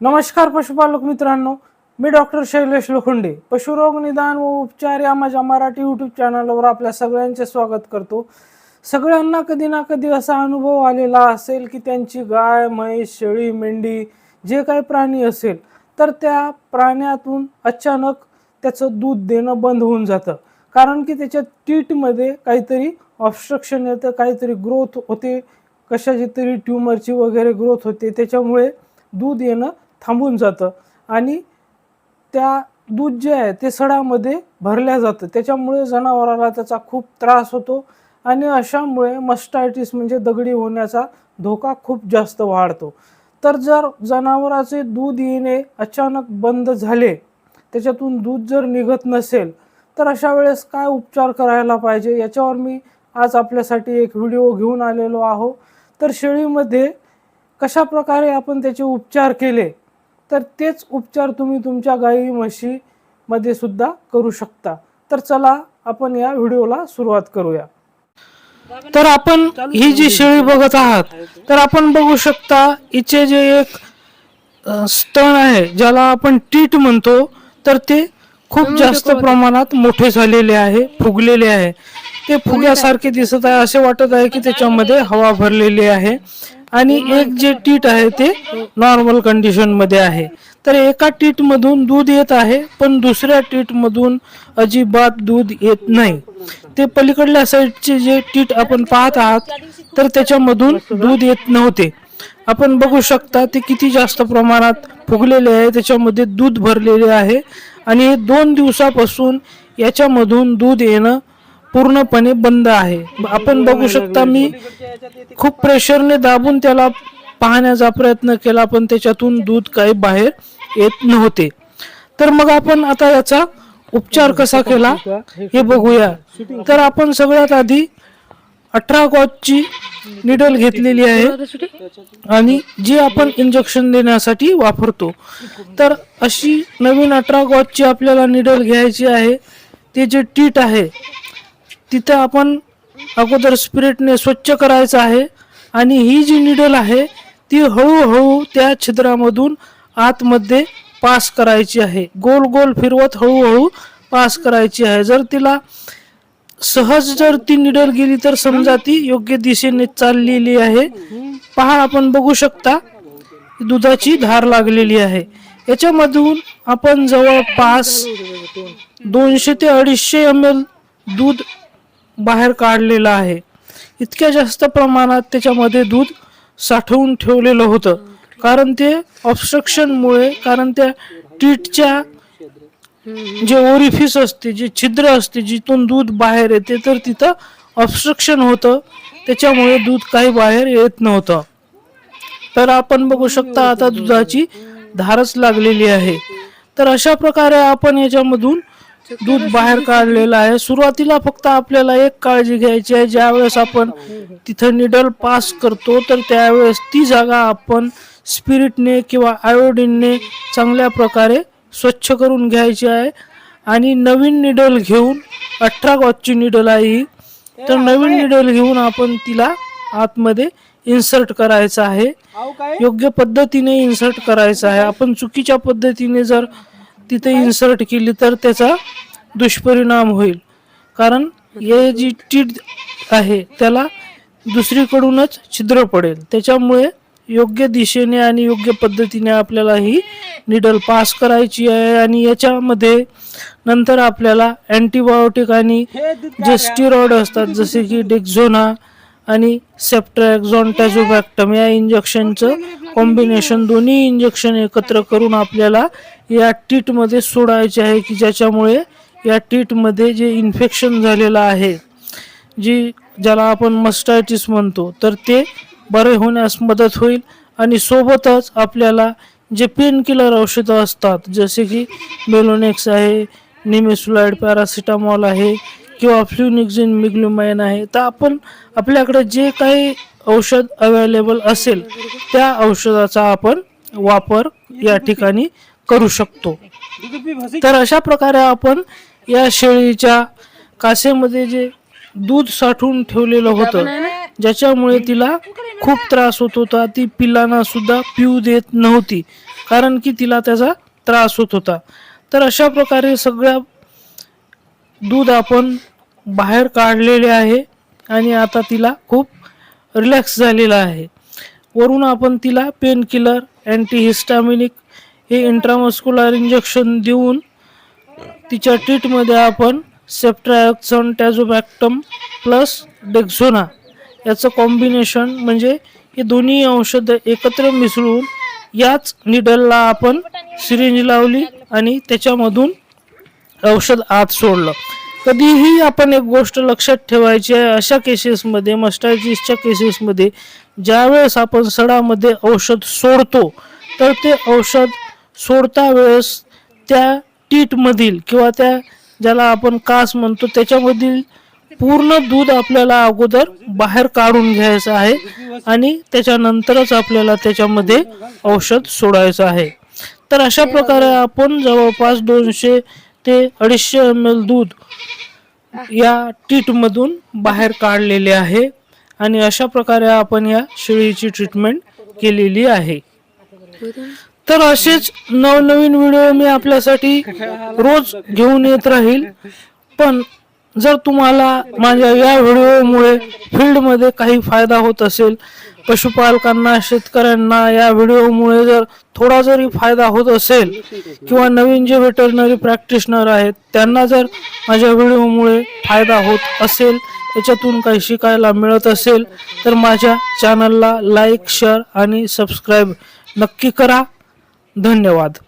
नमस्कार पशुपालक मित्रांनो मी डॉक्टर शैलेश लोखंडे. पशुरोग निदान व उपचार या माझ्या मराठी यूट्यूब चॅनलवर आपल्या सगळ्यांचे स्वागत करतो. सगळ्यांना कधी ना कधी असा अनुभव आलेला असेल की त्यांची गाय म्हैस शेळी मेंढी जे काही प्राणी असेल तर त्या प्राण्यातून अचानक त्याचं दूध देणं बंद होऊन जातं. कारण की त्याच्या टीटमध्ये काहीतरी ऑब्स्ट्रक्शन येतं काहीतरी ग्रोथ होते. कशाची तरी ट्यूमरची वगैरे ग्रोथ होते. त्याच्यामुळे दूध येणं थांबून जातं. आणि त्या दूध जे आहे ते सडामध्ये भरल्या जातं. त्याच्यामुळे जनावराला त्याचा खूप त्रास होतो. आणि अशामुळे मस्टायटिस म्हणजे दगडी होण्याचा धोका खूप जास्त वाढतो. तर जर जनावराचे दूध येणे अचानक बंद झाले त्याच्यातून दूध जर निघत नसेल तर अशा वेळेस काय उपचार करायला पाहिजे? याच्यावर मी आज आपल्यासाठी एक व्हिडिओ घेऊन आलेलो आहो. तर शेळीमध्ये कशा प्रकारे आपण त्याचे उपचार केले? तर तेच उपचार तुम्ही तुमच्या गाई म्हशीमध्ये सुद्धा करू शकता. तर चला आपण या व्हिडिओला सुरुवात करूया. तर आपण ही जी शेळी बघत आहात तर आपण बघू शकता हिचे जे एक स्तन आहे ज्याला आपण टीट म्हणतो तर ते खूप जास्त प्रमाणात मोठे झालेले आहे फुगलेले आहे. ते फुग्यासारखे दिसत आहे असे वाटत आहे की त्याच्यामध्ये हवा भरलेली आहे. आणि एक जे टीट आहे ते नॉर्मल कंडिशनमध्ये आहे. तर एका टीट मधून दूध येत आहे पण दुसऱ्या टीट मधून अजिबात दूध येत नाही. ते पलीकडल्या साईडचे जे टीट आपण पाहत आहात तर त्याच्यामधून दूध येत नव्हते. आपण बघू शकता ते किती जास्त प्रमाणात फुगलेले आहे त्याच्यामध्ये दूध भरलेले आहे. आणि हे दोन दिवसापासून याच्यामधून दूध येणं पूर्णपणे बंद आहे. आपण बघू शकता मी खूप प्रेशरने दाबून त्याला पाहण्याचा प्रयत्न केला पण त्याच्यातून दूध काही बाहेर येत नव्हते. तर मग आपण आता याचा उपचार कसा केला हे बघूया. तर आपण सगळ्यात आधी अठरा गॉजची निडल घेतलेली आहे. आणि जी आपण इंजेक्शन देण्यासाठी वापरतो. तर अशी नवीन अठरा गॉजची आपल्याला निडल घ्यायची आहे. ते जे टीट आहे तिथे आपण अगोदर स्पिरिटने स्वच्छ करायचं आहे. आणि ही जी निडल आहे ती हळूहळू त्या छिद्रामधून आतमध्ये पास करायची आहे. गोल गोल फिरवत हळूहळू पास करायची आहे. जर तिला सहज जर ती निडल गेली तर समजा ती योग्य दिशेने चाललेली आहे. पहा आपण बघू शकता दुधाची धार लागलेली आहे. याच्यामधून आपण जवळपास दोनशे ते अडीचशे एम एल दूध बाहेर काढलेलं आहे. इतक्या जास्त प्रमाणात त्याच्यामध्ये दूध साठवून ठेवलेलं होतं. कारण ते ऑब्स्ट्रक्शनमुळे कारण त्या टीटच्या जे ओरिफिस असते जे छिद्र असते जिथून दूध बाहेर येते तर तिथं ऑब्स्ट्रक्शन होतं. त्याच्यामुळे दूध काही बाहेर येत नव्हतं. तर आपण बघू शकता आता दुधाची धारच लागलेली आहे. तर अशा प्रकारे आपण याच्यामधून दूध बाहेर काढलेलं आहे. सुरुवातीला फक्त आपल्याला एक काळजी घ्यायची आहे. ज्यावेळेस आपण तिथं निडल पास करतो तर त्यावेळेस ती जागा आपण स्पिरिटने किंवा आयोडीनने चांगल्या प्रकारे स्वच्छ करून घ्यायची आहे. आणि नवीन निडल घेऊन अठरा गॉजची निडल आहे ही. तर नवीन निडल घेऊन आपण तिला आतमध्ये इन्सर्ट करायचं आहे. योग्य पद्धतीने इन्सर्ट करायचं आहे. आपण चुकीच्या पद्धतीने जर तिथे इन्सर्ट केली तर त्याचा दुष्परिणाम होईल. कारण हे जी टीट आहे त्याला दुसरीकडूनच छिद्र पडेल. त्याच्यामुळे योग्य दिशेने आणि योग्य पद्धतीने आपल्याला ही निडल पास करायची आहे आणि याच्यामध्ये नंतर आपल्याला अँटीबायोटिक आणि जे स्टिरॉइड असतात जसे की डेक्झोना आणि सेप्ट्रॅक्झॉन टॅझोबॅक्टम या इंजेक्शनचं कॉम्बिनेशन दोन्ही इंजेक्शन एकत्र करून आपल्याला या टीटमध्ये सोडायचे आहे की ज्याच्यामुळे या टीटमध्ये जे इन्फेक्शन झालेलं आहे जी ज्याला आपण मस्टायटिस म्हणतो तर ते बरे होण्यास मदत होईल आणि सोबतच आपल्याला जे पेन किलर औषधं असतात जसे की बेलोनेक्स आहे निमेसुलाइड पॅरासिटामॉल आहे किंवा फ्ल्युनिक्झिन मिग्लुमाइन आहे तर आपण आपल्याकडे जे काही औषध अवेलेबल असेल त्या औषधाचा आपण वापर या ठिकाणी करू शकतो. तर अशा प्रकारे आपण या शेळीच्या कासेमध्ये जे दूध साठवून ठेवलेलं होतं ज्याच्यामुळे तिला खूप त्रास होत होता. ती पिल्लांना सुद्धा पिऊ देत नव्हती. कारण की तिला त्याचा त्रास होत होता. तर अशा प्रकारे सगळ्या दूध आपण बाहेर काढलेले आहे आणि आता तिला खूप रिलॅक्स झालेला आहे. वरून आपण तिला पेन किलर अँटीहिस्टामिनिक हे इंट्रामस्क्युलर इंजेक्शन देऊन तिच्या ट्रीटमध्ये आपण सेप्ट्रायक्सन टॅझोबॅक्टम प्लस डेक्झोना याचं कॉम्बिनेशन म्हणजे हे दोन्ही औषधं एकत्र मिसळून याच निडलला आपण सिरिंज लावली आणि त्याच्यामधून औषध आत सोडलं. कधीही आपण एक गोष्ट लक्षात ठेवायची आहे अशा केसेसमध्ये मस्टायटिसच्या केसेसमध्ये ज्यावेळेस आपण सडामध्ये औषध सोडतो तर ते औषध सोडता वेळेस त्या टीटमधील किंवा त्या ज्याला आपण कास म्हणतो त्याच्यामधील पूर्ण दूध आपल्याला अगोदर बाहेर काढून घ्यायचं आहे आणि त्याच्यानंतरच आपल्याला त्याच्यामध्ये औषध सोडायचं आहे. तर अशा प्रकारे आपण जवळपास दोनशे ते अडीचशे एम एल दूध या टीटमधून बाहेर काढलेले आहे आणि अशा प्रकारे आपण या शेळीची ट्रीटमेंट केलेली आहे. तर असेच नवनवीन व्हिडिओ मी आपल्यासाठी रोज घेऊन येत राहील. पण जर तुम्हाला माझ्या या व्हिडिओमुळे फील्डमध्ये काही फायदा होत असेल पशुपालकांना शेतकऱ्यांना या व्हिडिओमुळे जर थोडा जरी फायदा होत असेल किंवा नवीन जे वेटरनरी प्रॅक्टिशनर आहेत त्यांना जर माझ्या व्हिडिओमुळे फायदा होत असेल याच्यातून काही शिकायला मिळत असेल तर माझ्या चॅनलला लाईक शेअर आणि सबस्क्राईब नक्की करा. धन्यवाद.